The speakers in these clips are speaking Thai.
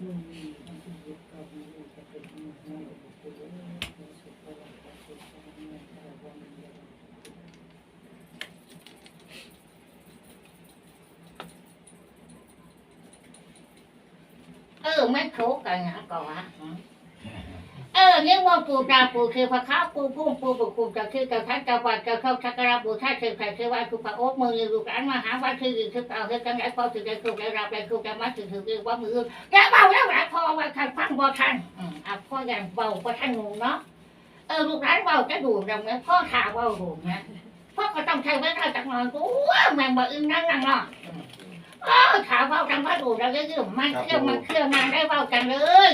เออไม่ครบกันนะก่อนวะ ออเนี่ยว่าปูตาปูคือพระค้าปูพุ่มปูปุกุจะคือจะทัดจะวัดจะเข้าชักกระปูท่าเชิงใครคือว่าคือพระโอ๊ตมือลูกหลานมาหาว่าคือคือเอาคือกันไหนพอถึงจะถูกได้รับได้ถูกได้มาถึงถึงคือว่ามือแกเบาแล้วหลายพอว่าทันฟังบ่ทันอะพ่ออย่างเบาบ่ทันงูเนาะเออลูกหลานเบาจะดูดังนี้พ่อถาเบาดูนะพ่อก็ต้องใช้เวลาจากนอนกูว่าแมงบ่อึ้งนั่งนั่งเนาะเออถาเบาจังว่าดูแล้วก็ยืมมันเครื่องมันเครื่องงานได้เบาจังเลย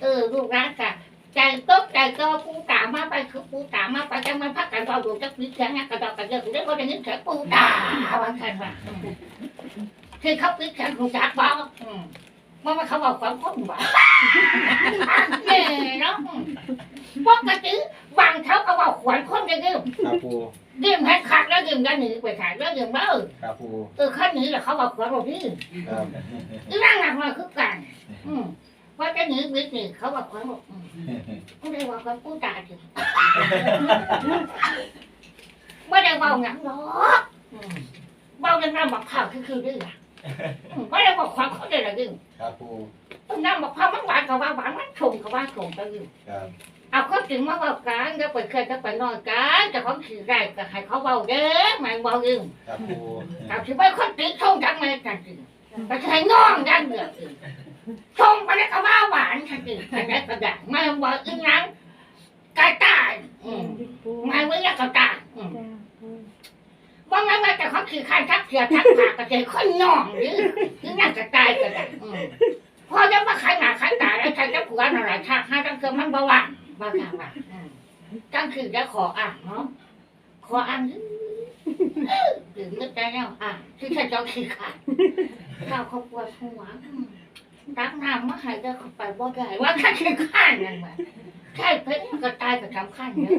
เออลูกรักอะ ใจตกใจก็ปูตามาไปคือปูตามาไปจังมันพักกันเบาดูจักวิเสียงกระดอกกระเดียกได้ก็ได้ยินเสียงปูตาวันกันว่าคือเขาปิดแขนหูจักบ้ามันมาเขาบอกความคนว่าเนี่ยเนาะปกติบางเขาเขาบอกขวัญคนจะยืมครับปูยืมให้ขาดแล้วยืมกันหนีไปขายแล้วยืมเบ้อครับปูเออขั้นนี้แหละเขาบอกขวัญเราพี่ครับอีร่างหนักมาคือกันอืม ว่าจะหนีวิทย์นี่เขาบอกว่าอืมไม่ได้ว่าคนผู้ตายถึงไม่ได้เบาหนังหรอกอืมเบายังน้ำบักข้าวคือคือดื้ออะอืมไม่ได้บอกความเขาได้ละดื้อครับปูน้ำบักข้าวมันหวานกับว่าหวานมันชมกับว่าชมก็ดื้อครับเอาก็ถึงมาบอกกันจะไปเคยจะไปนอนกันจะของขี่ได้ก็ให้เขาเบาเด้อไม่เบาดื้อครับปูเอาที่ไม่คนติดช่องจังไม่กันจริงไปใช้น้องดังเดือดช่ ระดังไม่บอกอีนังกระต่ายอืมไม่ไม่อยากกระต่ายอืมว่าไงว่าแต่เขาคือคันทักเสียทักปากกระเจคนน้องหรือคือนั่งกระต่ายกระดังอืมพอจะมาขายหนาขายตาแล้วใครจะผัวอะไรชาให้ตั้งคือมันบ่ว่างบ่ทางว่าอืมตั้งคือจะขออ่างเนาะขออ่างถึงนึกได้แล้วอะที่ฉันจะขี้ขาดข้าวเขาปวดหัวอืม ตักน้ำมาหายก็เข้าไปบ่ได้ว่าข้าขี้ข้านนั่นแหละใช่เพชรก็ตายกับสำคัญเนี่ย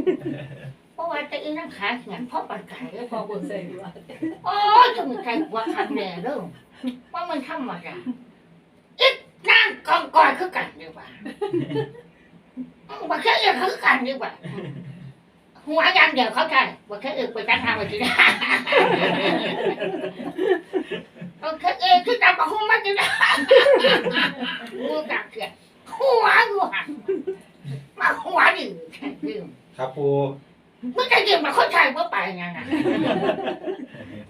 เพราะว่าจะอีนั่งขาเหียนเพราะปันไก่แล้วพอบุญเลยโอ้ยจะมีใครว่าคันแน่เรื่องว่ามันทำมาจ้ะอีกนั่งกองกอยคือกันดีกว่าอืมว่าแค่เอียคือกันดีกว่าหัวยันเดี๋ยวเขาใจว่าแค่เอียไปจัดทางไปทีได้ อเคเออคือจับกับหุ้มมาจีนะงูกัดเกลียหัวงูหันมาหัวดิยืมครับปูมึงจะยืมมาคนชายเพื่อไปไงนะ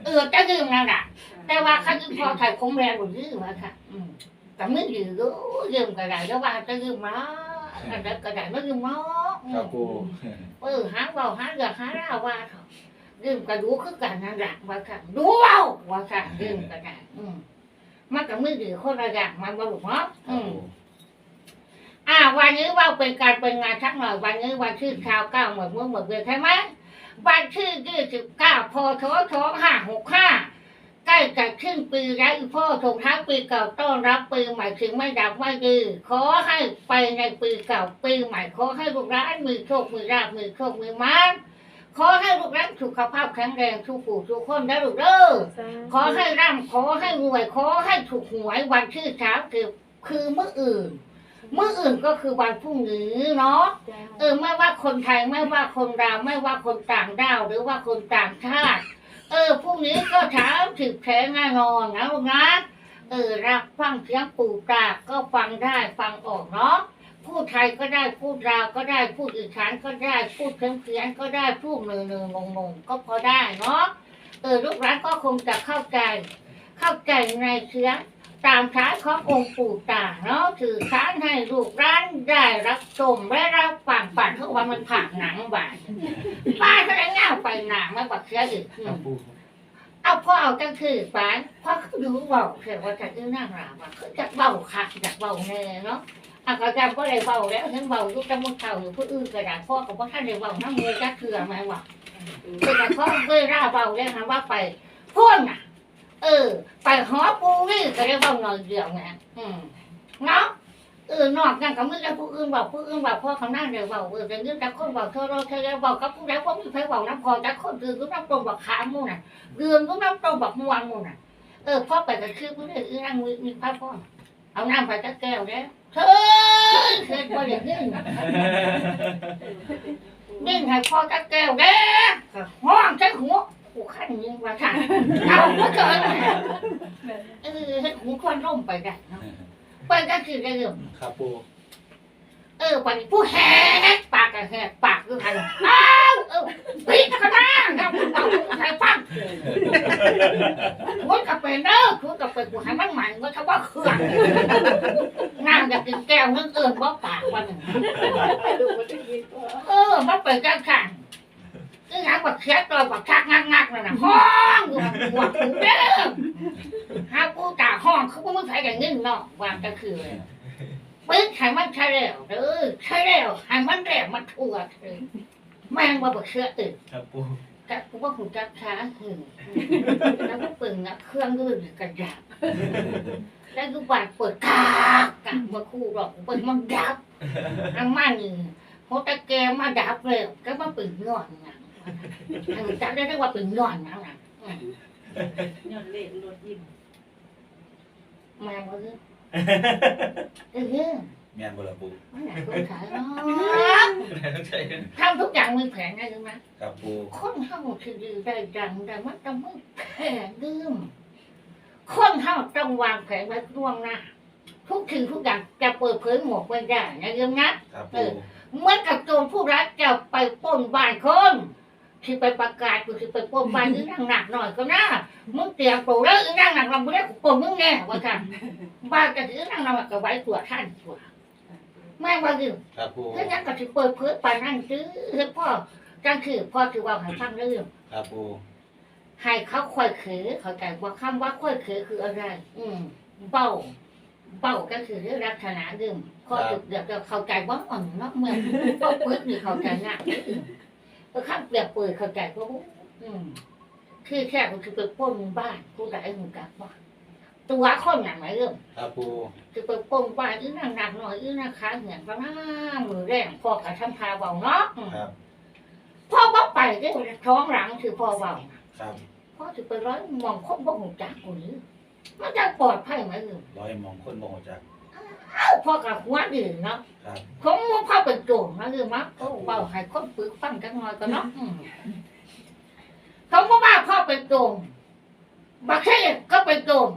เออจะยืมนั่นแหละแต่ว่าข้ายืมพอไทยคงแรงกว่ายืมมาค่ะแต่มึงยืมรู้ยืมก็ได้แล้วว่าจะยืมมาอันนั้นก็ได้ไม่ยืมเนาครับปูเออหาเบาหาเดือหาราว่าเถอ ดื่มกระดูคือกันนั่นแหละว่าค่ะดูเบาว่าค่ะดื่มก็ได้อืมมันกับมือถือคนละอย่างมันบรรลุเนาะครัอืมอ่า วันนี้ว่าเป็นการเป็นงานชักหน่อยวันนี้วันที่ข่าวเก้าหมดเมื่อหมดเดือนใช่ไหมวันที่อยี่สิบเก้าพศสองห้าหกห้าใกล้จะขึ้นปีแล้วพ่อส่งท้ายปีเก่าต้อนรับปีใหม่ถึงไม่ดับไม่ดีขอให้ไปในปีเก่าปีใหม่ขอให้ลูกหลานมีโชคมีราบมีโชคมีมัน ขอให้ลูกหลานสุขภาพแข็งแรงทุกผู้ทุกคนได้ลูกเด้อขอให้ร่ำขอให้รวย ขอให้ถูกหวยวันที่สามคือคือเมื่ออื่นเมื่ออื่นก็คือวันพรุ่งนี้เนาะเออไม่ว่าคนไทยไม่ว่าคนลาวไม่ว่าคนต่างด้าว หรือว่าคนต่างชาติ เออพรุ่งนี้ก็ถามถึงแท้แน่นอนนะลูกนะเออรับฟังเสียงปู่ตาก็ฟังได้ฟังออกเนาะ พูดไทยก็ได้พูดลาวก็ได้พูดอีสานก็ได้พูดเพี้ยนเพียนก็ได้พูดเนือเนืองงงก็พอได้เนาะเออลูกร้านก็คงจะเข้าใจ เข้าใจในเสียงตามท้ายขององค์ปู่ตาเนาะถือค้านให้ลูกร้านได้รับชมและรับฟังฝันทุกวันมันผ่านหนังบ่ายป้าก็ได้เงาไปหนาไม่บักเสียอีกครับปูเอาพ่อเอาจังคือไปพ่อคือรู้เบาเสียว่าจะอื้อนั่งหลาว่าจะเบาคักจะเบาแน่เนาะ อะก็จำก็ได้เบาแล้วฉันเบายุคจำมุกเก่าอยู่ผู้อื่นก็ได้พ่อกับพ่อท่านได้เบาน้ำมือจักเถื่อไหมวะคือแต่เขาเคยร่าเบาเลยค่ะว่าไปพ่นอะ เออ ไปหอปูนี่ก็ได้เบาหน่อยเดียวไงอืมเนาะเออนอกจากกับมือจะผู้อื่นบอกผู้อื่นบอกพ่อเขานั่งเดี๋ยเบาเออแต่ยืนแต่คนบอกเธอเราเธอจะบอกกับผู้ใดว่ามีใครบอกน้ำพอแต่คนอื่นก็น้ำตรงบอกขามูน่ะเรือนก็น้ำตรงบอกมวงมูน่ะเออพ่อไปกับคือผู้อื่นนั่งมีมีพระพ่อ เอาน้ำไปจักแก้วเด้อเธอเธอบ่ได้ยินยิ่งให้พ่อจักแก้วเด้อก็ห้องจักหัวกูขันยิงว่าท่านเอาบ่เกินเออให้หูควันร่มไปได้เนาะไปก็คือได้เรื่องครับปูเออวันนี้ผู้แหกปากกับแหกปากคือใครอ้าวเออปิดกันนะแล้วคุณเอาใครฟังคุณกับเป็นเด้อคุณกับเป็นกูให้มันใหม่ก็ชาวว่าเครื่องงานอยากกินแก้วนึงเอิญว่าปากวันหนึ่งเออมาเปิดกันขันนี่งานบักเชียตัวบักชักงักงักนั่นน่ะห้องอยู่หัวกูเด้อห้ากูจ่าห้องเขาก็ไม่ใช่กันนึ่งเนาะวางก็คือเลยปึ๊กให้มันใช่แล้วเออใช่แล้วให้มันแรกมันทั่วเลยแม่งว่าบอกเชื่อตื่นครับปูแต่กูว่าหูจักช้าหึงแล้วก็ปึงนะเครื่องลื่นกระดับแล้วก็บาดปวดกากกากมาคู่หรอกเปิดมันดับอันมันนี่ โหตะแกมาดับเลยก็มาปึงนอนนะให้รู้จักได้ได้ว่าปึงนอนนะนะอืมย้อนเลขรถยิ้มแม่งว่าเออเออแม่นบ่ล่ะปูมันไหนคนขายเนาะต้องใช่ทำทุกอย่างมีแผนได้รู้ไหมครับปูคนเฮาคือดีได้ดังแต่มันต้องไม่แผนดืมคนเฮาต้องวางแผนไว้ล่วงหน้าทุกสิ่งทุกอย่างจะเปิดเผยหมดไม่ได้นะโยมนะครับปู เหมื่อนกับโจรผู้ร้ายจะไปปล้นบ้านคนที่ไปประกาศกูที่ไปปล้นบ้านนี่นั่งหนักหน่อยก็นะมึงเตรียมตัวแล้วอีนั่งหนักเราไม่ได้กูปล้นมึงแน่ว่ากันบ้านก็ถือนั่งหนักก็ไว้ตัวท่านตัวแม่ว่าอยู่ครับปูถ้างั้นก็สิเปิดเผยปานนั่นซื้อเฮ้ยพ่อจังคือพ่อถือว่าให้ฟังเรื่องครับปูให้เขาค่อยเขยเข้าใจว่าคำว่าค่อยเขยคืออะไร อืมเบ้า เบ้าก็คือเรื่องลักษณะเรื่องพ่อจะเดี๋ยวจะเข้าใจว่าอ่อนเนาะเมื่อเบ้าเปิดนี่เข้าใจง่ายเออข้ามเปรียบเปิดเข้าใจว่าอืมคือแค่ก็คือไปปล้นบ้านผู้ใดหูกักว่าตัวคนอย่างไรเรื่องครับปูคือไปปล้นบ้านอีนั่งหนักหน่อยอีนั่งขาเหี่ยนก็น่ามือแรงพ่อกับทำพาเบาเนาะอืมครับพ่อบ่ไปเด้อท้องหลังคือพ่อเบาครับพ่อจะไปร้อยมองคนบ่หูจักกูนี่ มันจะปลอดภัยไหมเออร้อยมองคนบ่ฮู้จักเอ้าพ่อกับหัวดีเนาะครับผมว่าพ่อเป็นโจรนะเออมั้งโอ้เบาให้คนปึกฟังกันหน่อยก็เนาะอืมเขาบอกว่าพ่อเป็นโจรบักเทศก็เป็นโจร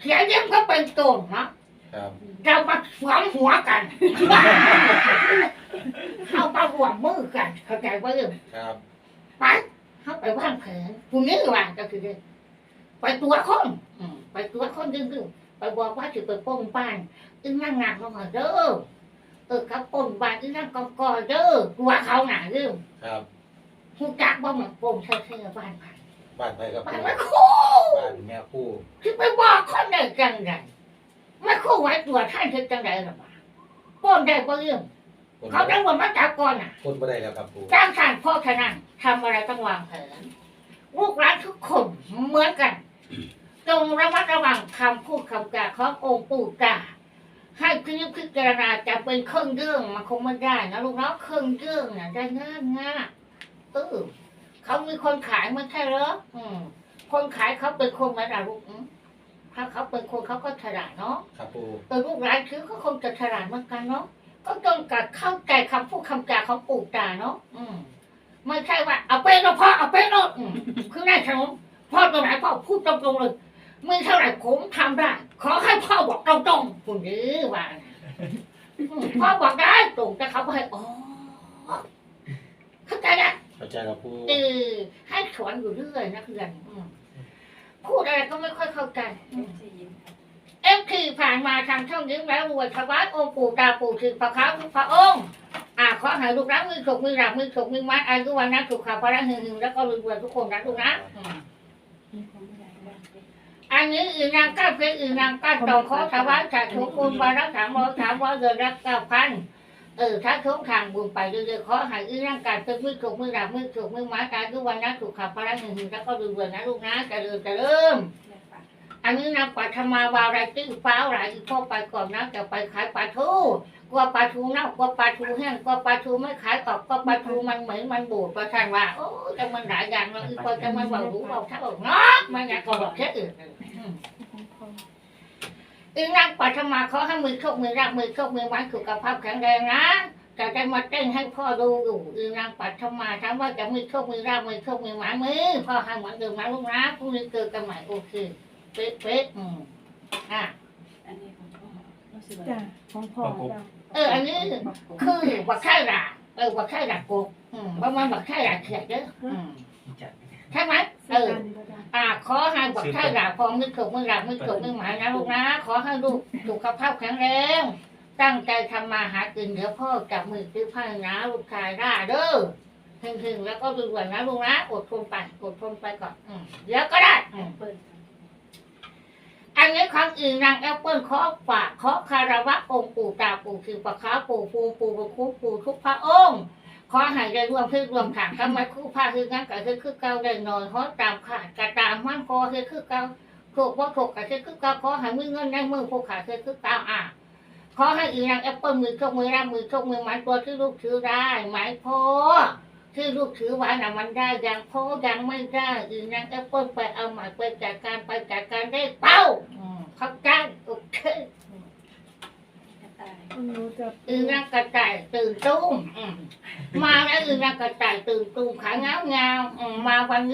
เสียเยี่ยมก็เป็นโจรเนาะ ครับเรามาสวมหัวกัน เข้าไปรวมมือกัน เข้าใจว่าเออครับไปเข้าไปวางแผนพรุ่งนี้วางก็คือไปตัวคนอืม ไปตัวคนดึงๆไปบอกว่าจะไปปล้นบ้านอึ้งนั่งหนักลงมาเด้อเออครับปล้นบ้านอึ้งนั่งกอกอเด้อตัวเขาหนาเรื่องครับหูจักว่าเหมือนปล้นเท่ๆบ้านไปบ้านไปครับบ้าปูนไม่คู่บ้านแม่คู่ที่ไปบอกคนได้จังไงไม่คู่ไว้ตัวท่านคือจังไงหรอวะปล้นได้ก็เรื่องคนเขาจังหวัดมาจับก่อนอะคนบ่ได้แล้วครับปูจ้างทานพ่อขนาดทำอะไรต้องวางแผนลูกหลานทุกคนเหมือนกัน จงระมัดระวังคำพูดคำจาขององค์ปู่ตาให้พิจพิจารณาจะเป็นเครื่องเรื่องมันคงไม่ได้นะลูกเนาะเครื่องเรื่องเนี่ยได้ง่ายง่ายเออเขามีคนขายไม่ใช่เหรออืม คนขายเขาเป็นคนไหมล่ะลูกอืมถ้าเขาเป็นคนเขาก็ฉลาดเนาะครับปูแต่ลูกหลานคือก็คงจะฉลาดเหมือนกันเนาะก็ต้องกัดเข้าใจคำพูดคำจาของปู่ตาเนาะอืมไม่ใช่ว่าเอาไปแล้วพ่อเอาไปแล้วอืมคือแน่ชันพ่อตรงไหนพ่อพูดตรงๆเลย ไม่เท่าไหร่ผมทำได้ ขอให้พ่อบอกตรงๆคุณดื้อว่านะอืมพ่อบอกได้ตรงแต่เขาก็ให้อ๋อเข้าใจนะเข้าใจครับปูเออให้สอนอยู่เรื่อยนะเพื่อนอืมพูดอะไรก็ไม่ค่อยเข้าใจอืมใจเย็นค่ะเอฟทีผ่านมาทางช่องยิ้มแล้วรวยถวายองค์ปู่ตาปู่ถึงพระค้าทุกพระองค์อ่าขอให้ลูกรักมือถกมือหลับมือถกมือมัดอายุวันนะสุขภาพระหึงหึงแล้วก็รวยๆทุกคนนะลูกนะอืม มีความไม่ได้บ้างเลย อันนี้อีนางก้าเป็นอีนางก้าตอขอถวายจากทุกคนวาระสามร้อยสามร้อยเดือนละเก้าพันเออถ้าทุกทางบุญไปเรื่อยๆขอให้อีนางก้าเป็นมือถกมือหลับมือถกมือมัดอายุวันนะสุขภาพระหึงหนึ่งแล้วก็รวยๆนะลูกนะจะเริ่มจะเริ่มอันนี้นะปัทมาวาไรตี้ฟ้าวหลายอีพ่อไปก่อนนะจะไปขายปลาทู กลัวปลาทูเน่ากลัวปลาทูแห้งกลัวปลาทูไม่ขายกรอบกลัวปลาทูมันเหมือนมันบูดประทานว่าโอ้จะมันหลายอย่างเราอีพ่อจะมันบอกรู้บอกเท่าเนาะมันอยากก็บอกแค่อื่นอืมอีนางปัทมาขอให้มือโชคมือรักมือโชคมือหวานสุขภาพแข็งแรงนะจะได้มาเต้นให้พ่อดูอยู่อีนางปัทมาถามว่าจะมือโชคมือรักมือโชคมือหวานมือพ่อให้เหมือนเดิมนะลูกนะพรุ่งนี้เจอกันใหม่โอเคเป๊ะเป๊ะอืมอะอันนี้ของพ่อรู้สึกจ้ะว่าของพ่อจ้ะ เออ อันนี้คือบักไข่ดาเออบักไข่ดาโกกอืมประมาณบักไข่ดาเขียดเด้ออืมใช่ไหมเอซื้ออกันบ่จ้ะอ่าขอให้บักไข่ดาพอมือโชคมือรักมือโชคมือหวานนะลูกนะ ขอให้ลูกสุขภาพแข็งแรง ตั้งใจทำมาหากินเดี๋ยวพ่อจับมือซื้อผ้านะลูกชายได้เด้อถึงๆแล้วก็รวยๆนะลูกนะอดทนไปอดทนไปก่อนอืมเดี๋ยวก็ได้อืม เปิด อันนี้งอื่นนางแอปเปิลขอฝากขอคารวะองค์ปู่ตาปู่คือปะขาปู่ปูปู่ปู่ปู่ปู่ทุกพระองค์ขอให้ได้รวมคือรวมถังทำไมคู่ผ้าคืองั้นก็คือคือเก่าได้นอนขอตามขาดกระตามมั่นคอคือคือเก่าถูกว่าถูกก็คือคือเก่าขอให้มือเงินในมือผู้ขาคือคือเก่าอะขอให้อีนางแอปเปิลมือชคมือร่ามือชคมือมันตัวที่ลูกถือได้หมายพ่อที่ลูกถือไว้น่ะมันได้ยังพ่อยังไม่ได้อีนางแอปเปิลไปเอาหมายไปจัดการไปจัดการได้เป้า เข้าใจโอเคกระต่ายคุณรู้จะอีนางกระต่ายตื่นตุ้มอืมมาแล้วอีนางกระต่ายตื่นตุ้มขาเงาเงาๆอืมมาวันนี้